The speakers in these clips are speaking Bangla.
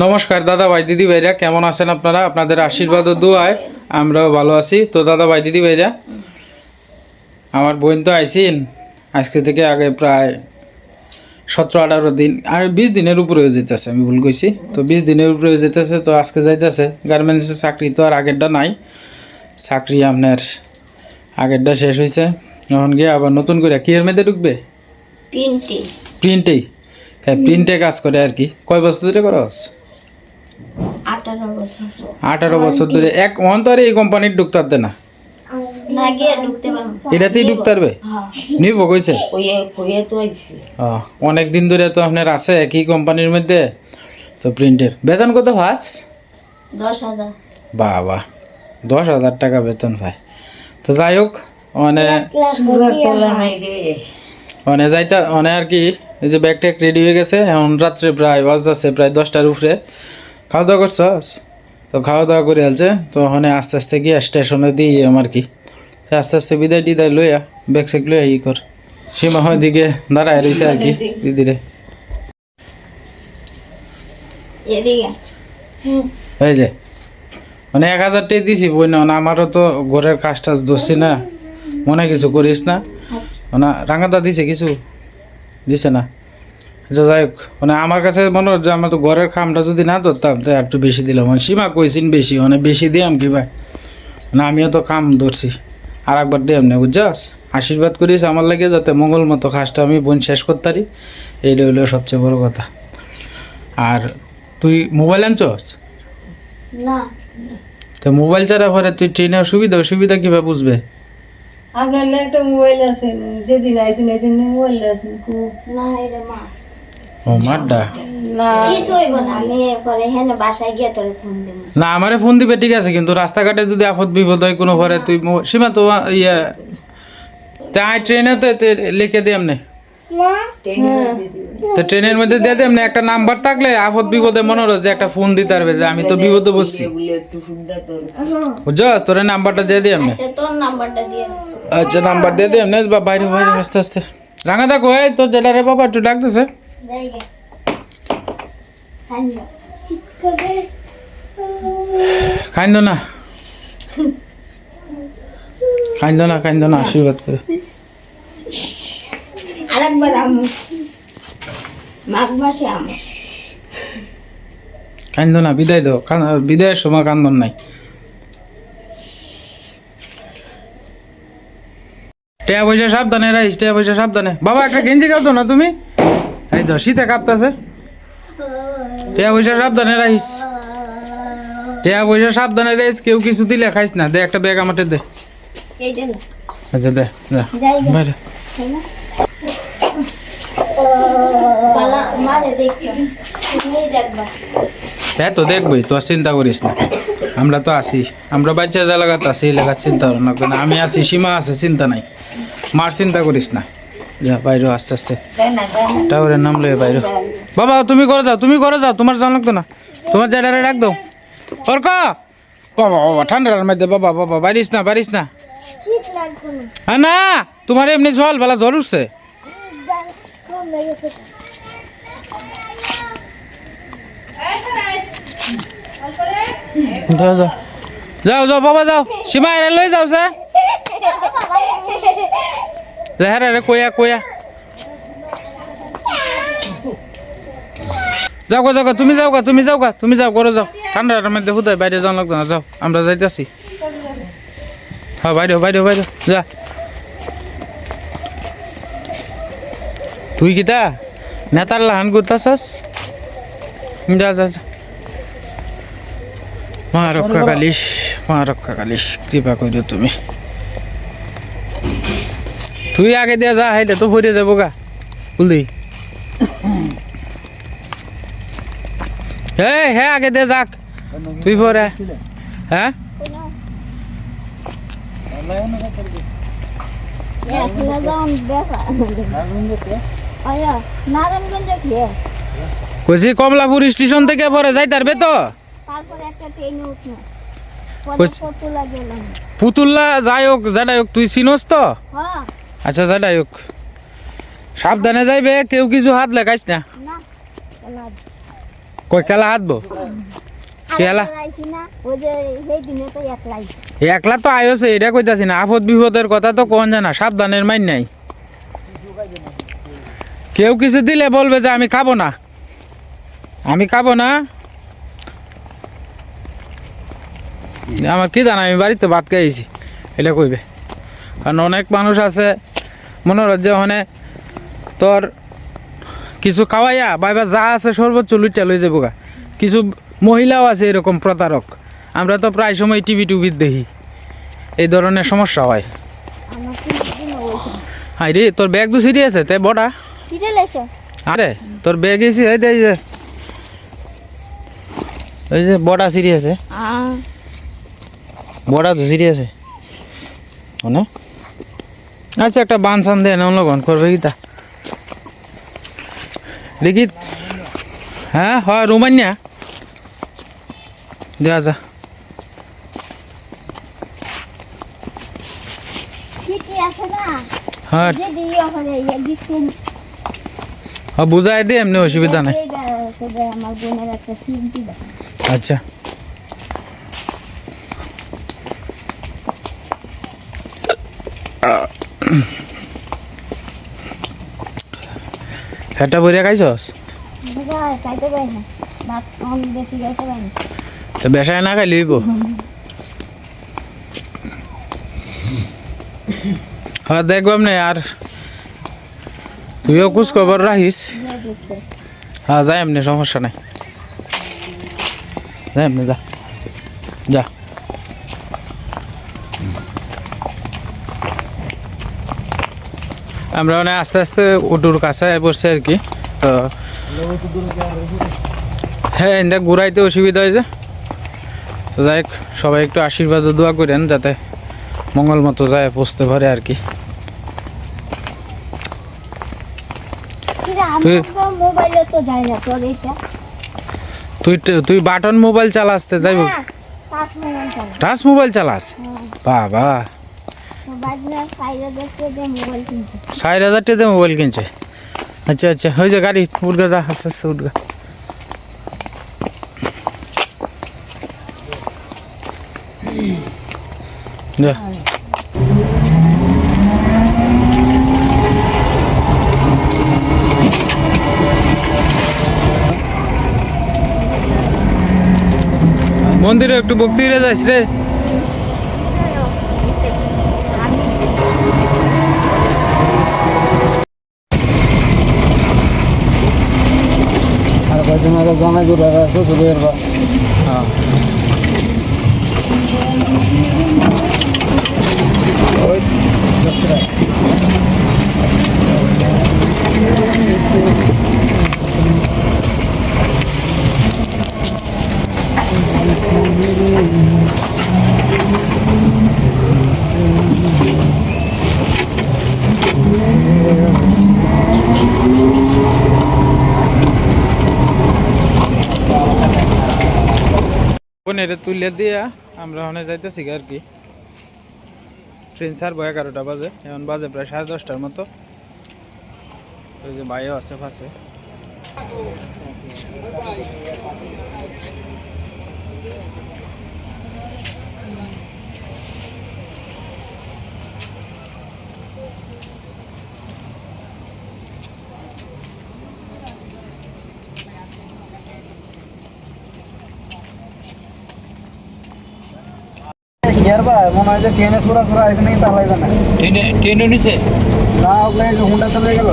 নমস্কার দাদা ভাই দিদি ভাইরা কেমন আছেন আপনারা? আপনাদের আশীর্বাদ ও দোয়ায় আমরাও ভালো আছি। তো দাদা ভাই দিদি ভাইরা আমার বোন তো আইসিন। আজকে থেকে আগে প্রায় সতেরো আঠারো দিন আর বিশ দিনের উপরে হয়ে যেতেছে আমি ভুল কইছি। তো বিশ দিনের উপরে হয়ে যেতেছে তো আজকে যাইতেছে। গার্মেন্টসের চাকরি তো আর আগেরটা নাই। চাকরি আপনার আগেরটা শেষ হয়েছে এখন গিয়ে আবার নতুন করে কি এর মধ্যে ঢুকবে? তিনটি প্রিন্টেই? হ্যাঁ প্রিন্টে কাজ করে আর কি। কয় বছর ধরে করস? আঠারো বছর। আঠারো বছর ধরে। এক তো আর এই কোম্পানির ঢুকতে পারতে না? এটাতেই ঢুকতে পারবে? হ্যাঁ। নিব কইছে? কইয়ে কইয়ে তো আইছি। অনেক দিন ধরে তো আপনার আছে একই কোম্পানির মধ্যে তো প্রিন্টের বেতন কত ফাস? দশ হাজার। বাবা দশ হাজার টাকা বেতন পায় তো যাই হোক মানে মানে যাইতা মানে আর কি এই যে ব্যাগ ট্যাগ রেডি হয়ে গেছে এখন রাত্রে প্রায় বাজতেছে প্রায় দশটার উপরে। খাওয়া দাওয়া করছস তো খাওয়া দাওয়া করে আলছে। তো ওখানে আস্তে আস্তে গিয়ে স্টেশনে দিয়ে আমার কি। আস্তে আস্তে বিদায় টিদায় লইয়া ব্যাগ সেগ লইয়া ই কর। সীমা হয় দিকে দাঁড়ায় রয়েছে আর কি দিদিরে। এদিকে। এই যে মানে এক হাজার টাকা দিছি বই না মানে আমারও তো ঘরের কাজ টাজ ধরছি না মনে কিছু করিস না। আচ্ছা। না রাঙাদা দিছে কিছু? দিছে না? আচ্ছা যাই হোক। মানে আমার কাছে মনে হচ্ছে আমার তো ঘরের খামটা যদি না ধরতাম তো একটু বেশি দিলাম। মানে সীমা কইছিন বেশি মানে বেশি দিয়াম কি ভাই? মানে আমিও তো খাম ধরছি। আর একবার দিয়াম না বুঝছস? আশীর্বাদ করিস আমার লাগে যাতে মঙ্গল মতো কাজটা আমি বোন শেষ করতে পারি। এইটা হলো সবচেয়ে বড় কথা। আর তুই মোবাইল আনছস? না। তো মোবাইল ছাড়া পরে তুই ট্রেনের সুবিধা অসুবিধা কীভাবে বুঝবে? আপনার একটা মোবাইল আছে যেদিন আইছেন এদিন মোবাইল আছে খুব না এটা মা। ও মাড্ডা। না। হ্যাঁ আমারে ফোন দিবে ঠিক আছে কিন্তু রাস্তাঘাটে যদি আপদ বিপদ হয় কোনো পরে তুই সীমা তো ইয়ে তাই ট্রেনে তো লিখে দিই এমনি। তো ট্রেনের মধ্যে দিয়ে এমনি একটা নাম্বার থাকলে আপদ বিপদে মনে হলো যে একটা ফোন দিতে পারবে যে আমি তো বিপদে বসছি তো বুঝছস? তোর নাম্বারটা দিয়ে দিই এমনি। আচ্ছা তোর নাম্বারটা দিয়ে দিস। আচ্ছা নাম্বার দিয়ে দিই এমনি বা বাইরে বাইরে আস্তে আস্তে। রাঙা দেখো তোর জেলা রে বাবা একটু ডাকতেছে। যাই কাইন্দ না কাইন্দ না কাইন্দ না আশীর্বাদ করে আরেকবার আমু মাঘ মাসে আমু কান্দ না বিদায় দাও বিদায়ের সময় কান্দন নাই টেয়া পয়সা সাবধানে রাইস টেয়া পয়সা সাবধানে বাবা একটা গেঞ্জি কাঁপতো না তুমি? এই তো শীতে কাঁপতাছে। টেয়া পয়সা সাবধানে রাইস টেয়া পয়সা সাবধানে রাইস কেউ কিছু দিলে খাইস না। দে একটা ব্যাগ আমাকে দে। আচ্ছা দে বাইরে। হ্যাঁ তো দেখবই তোর চিন্তা করিস না। আমরা তো আছি। আমরা বাচ্চা এলাকাতে আছি এলাকার চিন্তা না। আমি আছি সীমা আছে চিন্তা নাই। মার চিন্তা করিস না। যা, বাইরে, আস্তে আস্তে। টাওয়ারের নাম লয়ে বাইরে। বাবা, তুমি করে যাও, তুমি করে যাও, তোমার জানা লাগতো না। তোমার জায়গাটা রাখ দাও। অর্ক বাবা বাবা ঠান্ডার মধ্যে বাবা বাবা, বাড়িস না বাড়িস না। হ্যাঁ না, তোমার এমনি জল, বেলা জ্বর উঠছে। যাও যাও। যাও যাও, বাবা, যাও। সীমা এনে লই যাও স্যার হ্যাঁ রে কয়া কয়া যাও গো যাও গো, তুমি যাও গা তুমি যাও গা তুমি যাও করে যাও। ঠান্ডার মধ্যে হুদায় বাইরে যাওয়া লাগতো না যাও আমরা যাইতেছি। হ্যাঁ বাইরে বাইরে বাইরে যা। তুই কিতা নেতার লাহান করতাছস যা যা যা। মা রক্ষা কালিশ মা রক্ষা কালিশ কৃপা করিও তুমি। তুই আগে দিয়া যা হাইটা তো ভরে দেবো গা। বুঝলি? হ্যাঁ হ্যাঁ আগে দে যাক। তুই পরে হ্যাঁ? কইছি, কমলাপুর স্টেশন থেকে পরে যাই তারবে তো পুতুল্লা যাই হোক যাই হোক, তুই চিনস তো? হ্যাঁ। আচ্ছা যাই হোক সাবধানে যাইবে কেউ কিছু হাত লাগাইস না। কই খেলা হাতবো যে একলাই। একলা তো আয়োছে এটা কইতাছি না আপদ বিপদের কথা তো কোন জানা সাবধানের মাইন নাই। কেউ কিছু দিলে বলবে যে আমি খাব না। আমি খাব না। আমার কি জানা আমি বাড়িতে ভাত খাইছি এটা কইবে। কারণ অনেক মানুষ আছে মনোরঞ্জ ওখানে তোর কিছু খাওয়াইয়া বাইবা যা আছে সর্বোচ্চ লুইটা লই যাব গা কিছু মহিলাও আছে এরকম প্রতারক। আমরা তো প্রায় সময় টিভি টুবির দেখি। এই ধরনের সমস্যা হয়। হাই রে তোর ব্যাগ তো সিটি আছে তে বড়া। আরে তোর ব্যাগ এসি এই দে এই যে। এই যে বড়া সিরি আছে। আ। বড়া তো সিরি আছে। মানে আচ্ছা একটা বান সান দেয় না লগন করবে কি তা? দেখি হ্যাঁ হয় রুমান্যা। দেওয়া যা। ঠিকই আছে না? হ্যাঁ। যে দিয়ে হলে একদিন হ্যাঁ বুঝাই দে এমনি অসুবিধা নাই। আমার বোনের একটা সিম দিবা আচ্ছা। একটা বইরা খাইছস? তো বেসায় না খাইলে হইব? হ্যাঁ দেখবাম নে আর। তুইও কুছ খবর রাখিস। হ্যাঁ যাই এমনি সমস্যা নাই। যাই এমনি যা। যা। আমরা মানে আস্তে আস্তে উটুর কাছে পড়ছে আর কি। তো হ্যাঁ এনদা ঘুরাইতে অসুবিধা হয়েছে তো যাই হোক, সবাই একটু আশীর্বাদ দোয়া করেন যাতে মঙ্গল মতো যায় পৌঁছতে পারে আর কি। তুই- এটা তুই তুই বাটন মোবাইল চালাসতে যাইব টাচ মোবাইল চালাস। বাবা তো বাজনা সাইডে দেখতে যে মোবাইল কিনতে ষাট হাজার টাকা মোবাইল কিনছে। আচ্ছা আচ্ছা হয়ে গাড়ি উঠগা যা, আস্তে আস্তে উঠগা যা। মন্দিরে একটু ভক্তি রে যাইস রে। আগে জামাই গুড়া শ্বশুর বা হ্যাঁ। এটা তুলে দিয়া আমরা ওখানে যাইতেছি আর কি। ট্রেন ছাড়বো এগারোটা বাজে, এখন বাজে প্রায় সাড়ে দশটার মতো। ওই যে বাইও আছে পাশে ইয়ার বা মনে হয় যে ট্রেনে সুরা সুরা আছে নাকি তাহলে জানা? ট্রেনে নিছে? না ওগুলো এই হুন্ডা চলে গেল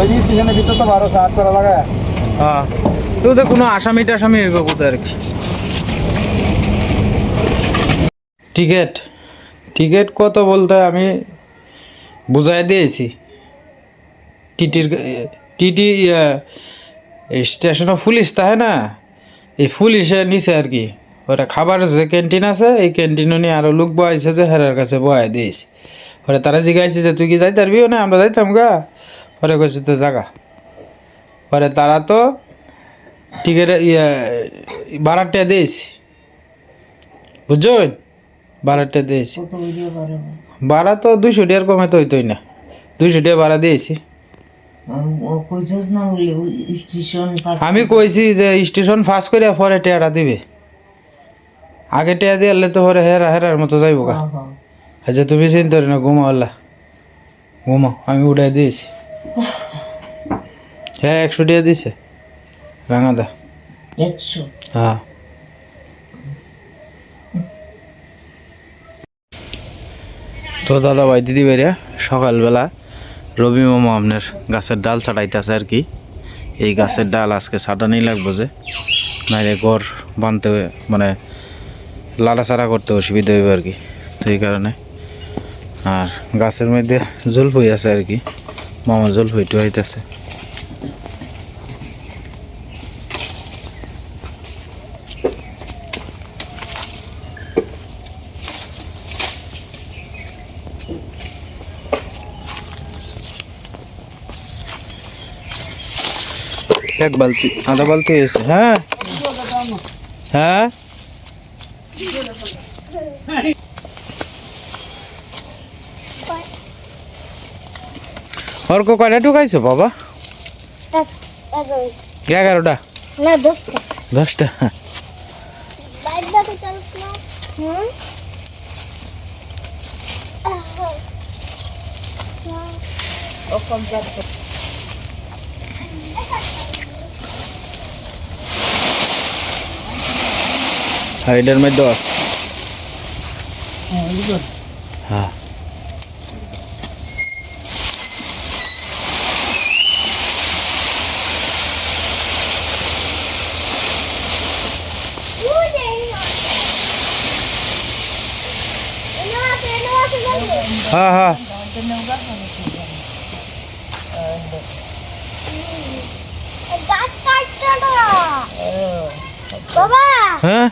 ওই যে স্টেশনের ভিতর তো বারো সাত করা লাগা। হ্যাঁ তো তো কোনো আসামি টাসামি হইব কোথায় আর কি? টিকিট। টিকিট কত বলতে আমি বুঝাই দিয়েছি টিটির টিটি স্টেশনে পুলিশ তাহে না। এই পুলিশে নিচে আর কি? ওটা খাবার যে ক্যান্টিন আছে এই ক্যান্টিনে নিয়ে আরও লোক বয়াইছে যে হেরার কাছে বয়াই দিয়েছি ওরা তারা জিজ্ঞাসা যে তুই কি যাইতে পারবিও না? আমরা যাইতাম গা? ওরা কইছে তো জাগা। পরে তারা তো টিকিট ইয়ে বারাটটা দিয়েছি বুঝছেন? বারাটটা দিয়েছি ভাড়া তো দুইশো টাকার কমে তো হইতোই না। দুইশো টাকা ভাড়া দিয়েছি। আমি কইছি যে স্টেশন ফাঁস করে পরে টেয়ারা দিবে। আগে টেয়া দিয়ে তো পরে হেরা হেরার মতো যাইব গা। আচ্ছা তুমি চিন্তা করি না ঘুমাও আল্লাহ। ঘুমাও আমি উঠাই দিয়েছি। হ্যাঁ একশো টিয়া দিছে। রাঙাদা একশো? হ্যাঁ। তো দাদা ভাই দিদি বেরিয়া সকালবেলা রবি মামা আপনার গাছের ডাল ছাটাইতেছে আর কি। এই গাছের ডাল আজকে ছাটানি লাগবো যে নাইলে ঘর বানতে মানে লাড়াচাড়া করতে অসুবিধা হইবে আর কি, তো এই কারণে। আর গাছের মধ্যে জলফই আছে আর কি, মামা জলফইটু হইতেছে। এক বালতি, আধা বালতি হয়েছে হ্যাঁ? হ্যাঁ? অর্ক কয়টা ঢুকাইছো বাবা এগারোটা না দোস্ত দশটা বাইক বাকি হুম হাইডের মধ্যে আছে। হ্যাঁ। হ্যাঁ হ্যাঁ। বাবা। হ্যাঁ?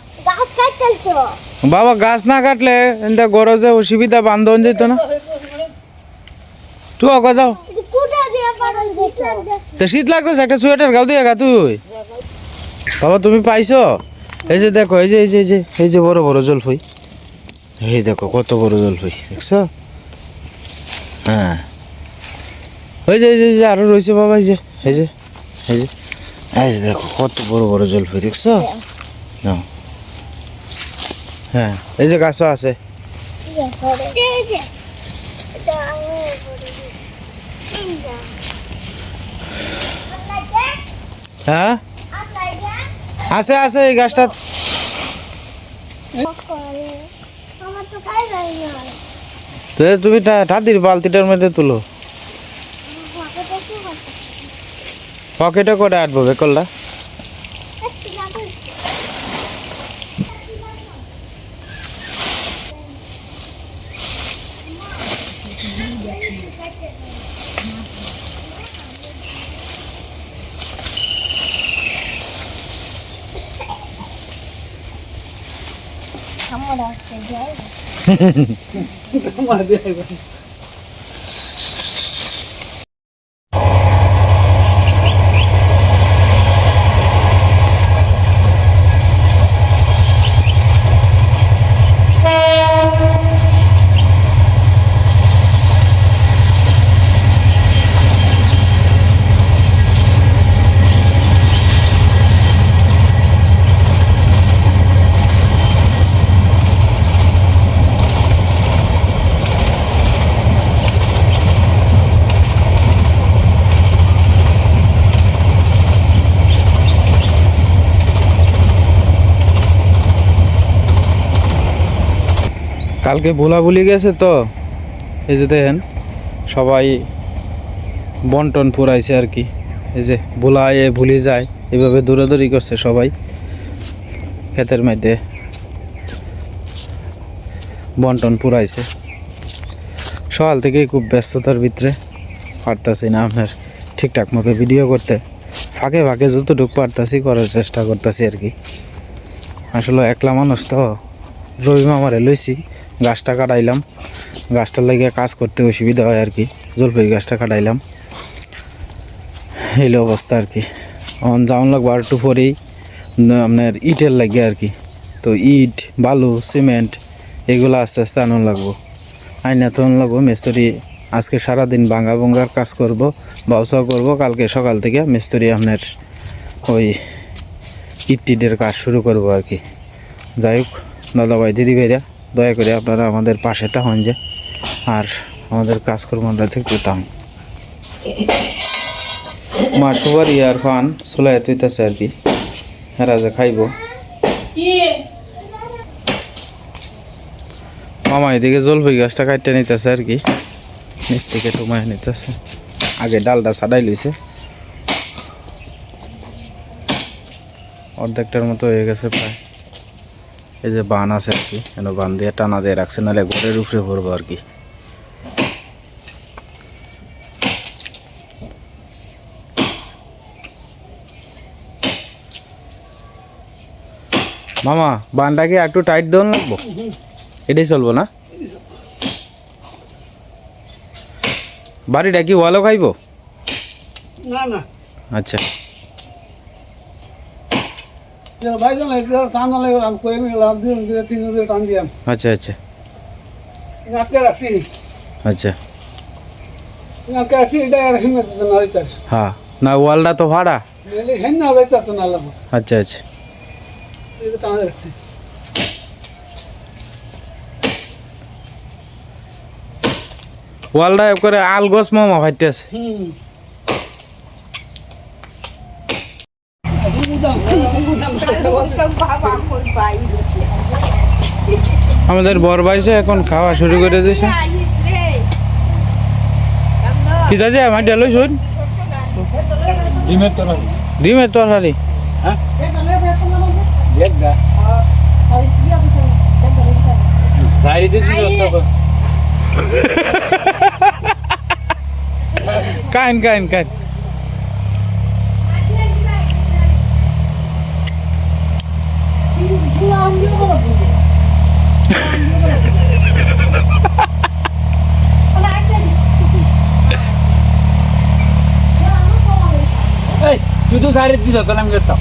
বাবা গাছ না কাটলে এনতে গরজে অসুবিধা বান্ধন যেত না তুই অগা যাও তো শীত লাগতেছে একটা সোয়েটার গাও দিয়ে গা তুই বাবা তুমি পাইছো এই যে দেখো এই যে এই যে এই যে এই যে বড় বড় জল জলফই এই দেখো কত বড় জল জলফই দেখছ হ্যাঁ ওই যে এই যে এই যে আরও রয়েছে বাবা এই যে এই যে এই যে এই যে দেখো কত বড় বড় জল জলফই দেখছ না হ্যাঁ এই যে গাছও আছে। হ্যাঁ? আছে আছে এই গাছটা। তুমি টাতির বালতিটার মধ্যে তুলো। পকেটে করে আটবো বেকলটা আমার আসছে যাই কালকে ভোলা ভুলি গেছে তো। এই যে দেখেন, সবাই বন্টন পুরাইছে আর কি। এই যে ভোলা এ ভুলি যায় এভাবে দৌড়াদৌড়ি করছে সবাই ক্ষেতের মধ্যে। বন্টন পুরাইছে। সকাল থেকেই খুব ব্যস্ততার ভিতরে পারতাছি না আপনার ঠিকঠাক মতো ভিডিও করতে। ফাঁকে ফাঁকে যতটুকু পারতাছি করার চেষ্টা করতেছি আর কি। আসলে একলা মানুষ তো, রবি মামারে লইছি। গাছটা কাটাইলাম। গাছটার লাগিয়ে কাজ করতে অসুবিধা হয় আর কি জলপাই গাছটা কাটাইলাম। এইলো অবস্থা আর কি এখন যাওয়ান লাগবো আর একটু পরেই আপনার ইটের লাগিয়ে আর কি তো ইট, বালু, সিমেন্ট, এগুলো আস্তে আস্তে আনান লাগবো। আইনা তখন লাগবো, মিস্ত্রি আজকে সারাদিন ভাঙ্গা ভঙ্গার কাজ করব, বাউসাও করব। কালকে সকাল থেকে মিস্ত্রি আপনার ওই ইট টিটের কাজ শুরু করব আর কি যাই হোক দাদা দাদাভাই দিদি ভাইরা দয়া করে আপনারা আমাদের পাশে থাকুন যে আর আমাদের কাজকর্মটা ঠিক পেতাম মা সুবার ইয়ার ফান চুলাই তুইতেছে আর কি। হেরা যে খাইব। মামা এদিকে জলপাই গাছটা কাটতে নিতেছে আর কি। নিচ থেকে টুমায় নিতেছে। আগে ডালটা ছাড়াই লইছে। অর্ধেকটার মতো হয়ে গেছে প্রায়। এই যে বান আছে আর কি কেন বান দিয়ে টানা দিয়ে রাখছে নাহলে ঘরের উপরে পড়ব আর কি। মামা বানটা কি একটু টাইট দেওয়ান লাগবো? এটাই চলবো না? বাড়িটা কি ওয়ালও খাইবো? না না। আচ্ছা ভাই জন টান লাগে আমি কয়ে গেলাম দিন দিলে তিন দিন টান দিয়াম আচ্ছা আচ্ছা। আচ্ছা। হ্যাঁ না ওয়ালটা তো ভাড়া? আচ্ছা আচ্ছা। ওয়ালটা করে আলগস মামা ভাইতে আছে হুম। আমাদের বর বাইসে এখন খাওয়া শুরু করে দিয়েছে কি দাদি আমার ডেলো শুন ডিমের তরকারি। ডিমের তরকারি। কাইন কাইন কাইন। এই তুই তো সাইডে দিছ তাহলে আমি করতাম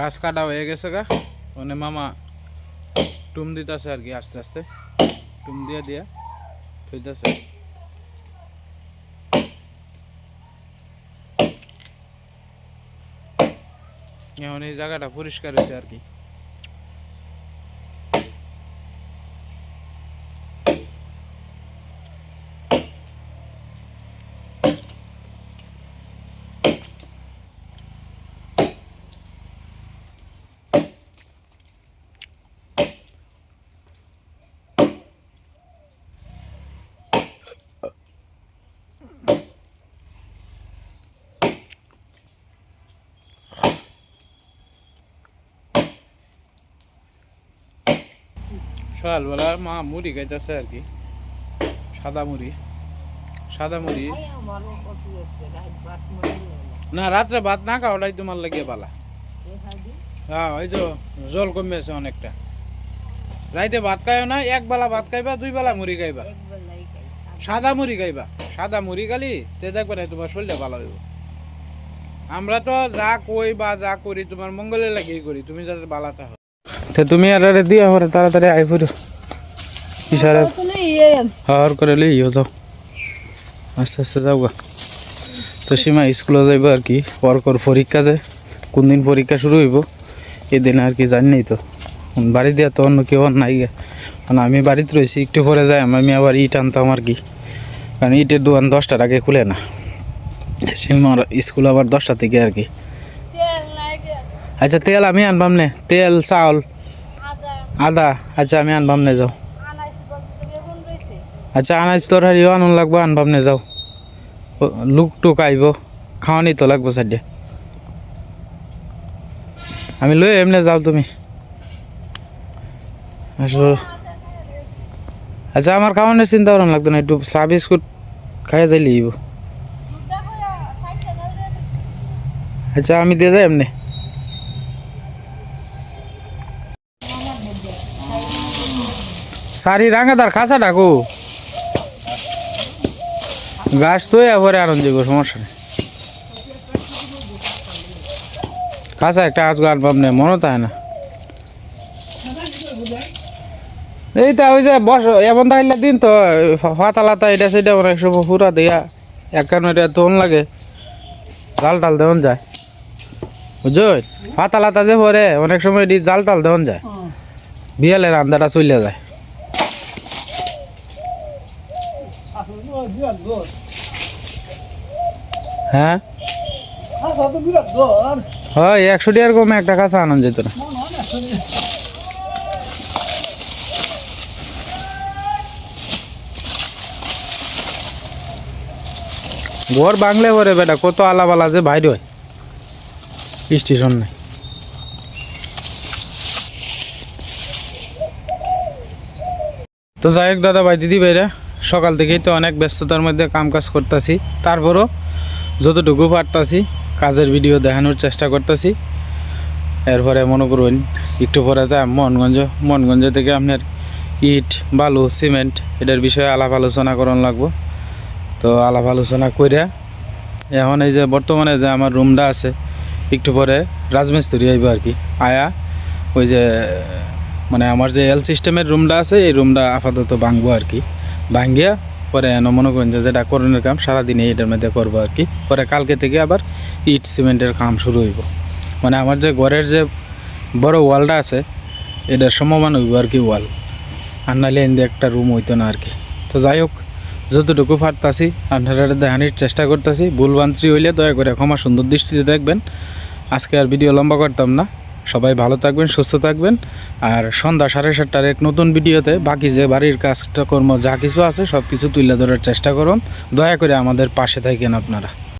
গাছ কাটা হয়ে গেছে গা। মানে মামা টুম দিতেছে আর কি আস্তে আস্তে। টুম দিয়ে দিয়া থইতেছে। এখন এই জায়গাটা পরিষ্কার হয়েছে আর কি। সকালবেলা মা মুড়ি খাইতেছে আর কি। সাদা মুড়ি। সাদা মুড়ি। না। রাত্রে ভাত না খাওয়াটাই তোমার লাগিয়ে পালা হ্যাঁ ওই তো জল কমে কমেছে অনেকটা। রাইতে ভাত খাইও না এক বেলা ভাত খাইবা দুই বেলা মুড়ি খাইবা। সাদা মুড়ি খাইবা। সাদা মুড়ি খালি তে দেখবে না তোমার শরীরটা ভালো হইব। আমরা তো যা কই বা যা করি তোমার মঙ্গলের লাগিয়ে করি তুমি যাতে বালাতে তো তুমি আর দিয়ে পরে তাড়াতাড়ি আই পড়ো ইশারা হাওয়ার করে ইয়ে যাও। আস্তে আস্তে যাও গা তো সীমা স্কুলে যাইব আর কি ওর পরীক্ষা যে কোন দিন পরীক্ষা শুরু হইব এদিন আর কি জানি নাই তো। বাড়ি দিয়া তো অন্য কেউ নাই গে। কারণ আমি বাড়িতে রয়েছি একটু পরে যাই আমি আবার ইট আনতাম আর কি। কারণ ইটের দোকান দশটার আগে খুলে না। সীমার স্কুল আবার দশটা থেকে আর কি। আচ্ছা তেল আমি আনবাম নে তেল চাউল। আদা আচ্ছা আমি আনবাম নে যাও আচ্ছা আনাজ তরকারিও আনুন লাগবো, আনবাম নে যাও লুক টুক আইব খাওয়ানি তো লাগবো সাইডে আমি লই এমনি যাও তুমি? আসো আচ্ছা আমার খাওয়ানোর চিন্তা করান লাগতো না একটু চা বিস্কুট খাইয়া যাই লিব আচ্ছা আমি দিয়ে যাই এমনি সারি রাঙাদার খাসা ডাকু গাছ তো এবারে আনন্দ দিব সমস্যা নেই। খাসা একটা আজ গান পাবনে মনে তাই না। এই তা ওই যে বস এমন তাইলে দিন তো ফাতা লাতা এটা সেটা অনেক সময় পুরা দিয়া একান্ন এটা তোন লাগে জাল টাল দেওয়ান যায়। বুঝছ? ফাতা লাতা যে পরে অনেক সময় এটি জাল টাল দেওয়ান যায়। বিয়ালের আন্দাটা চলে যায় বিরাট দোষ হ্যাঁ? হয় একশো টাকার কমে একটা কাছে আনন্দ যেত না। ঘর বাংলে পরে বেটা, কত আলাবালা যে বাইর স্টেশন নেই। তো যাই হোক দাদা ভাই দিদি ভাইরা সকাল থেকেই তো অনেক ব্যস্ততার মধ্যে কাম কাজ করতেছি। তারপরও যতটুকু পারতাছি, কাজের ভিডিও দেখানোর চেষ্টা করতেছি। এরপরে মনে করুন একটু পরে যা মনগঞ্জ মনগঞ্জ থেকে আপনার ইট, বালু, সিমেন্ট, এটার বিষয়ে আলাপ আলোচনা করন লাগবো। তো আলাপ আলোচনা কইরা, এখন এই যে বর্তমানে যে আমার রুমটা আছে, একটু পরে রাজমিস্ত্রি আইব আর কি। আয়া, ওই যে মানে আমার যে এল সিস্টেমের রুমটা আছে, এই রুমটা আপাতত ভাঙবো আর কি। ভাঙ্গিয়া পরে এন মনে করেন যে যেটা করণের কাম সারাদিনে এটার মধ্যে করব আর কি। পরে কালকে থেকে আবার ইট সিমেন্টের কাম শুরু হইব। মানে আমার যে ঘরের যে বড় ওয়ালটা আছে, এটার সমমান হইব আর কি ওয়াল। আর নাহলে এনে একটা রুম হইতো না আর কি। তো যাই হোক, যতটুকু পারতাছি, আপনারা দেখানির চেষ্টা করতেছি। ভুলবান্ত্রি হইলে দয়া করে ক্ষমা সুন্দর দৃষ্টিতে দেখবেন। আজকে আর ভিডিও লম্বা করতাম না। সবাই ভালো থাকবেন, সুস্থ থাকবেন। আর সন্ধ্যা সাড়ে সাতটার এক নতুন ভিডিওতে বাকি যে বাড়ির কাজটা কর্ম যা কিছু আছে সব কিছু তুলে ধরার চেষ্টা করুন। দয়া করে আমাদের পাশে থাকেন আপনারা।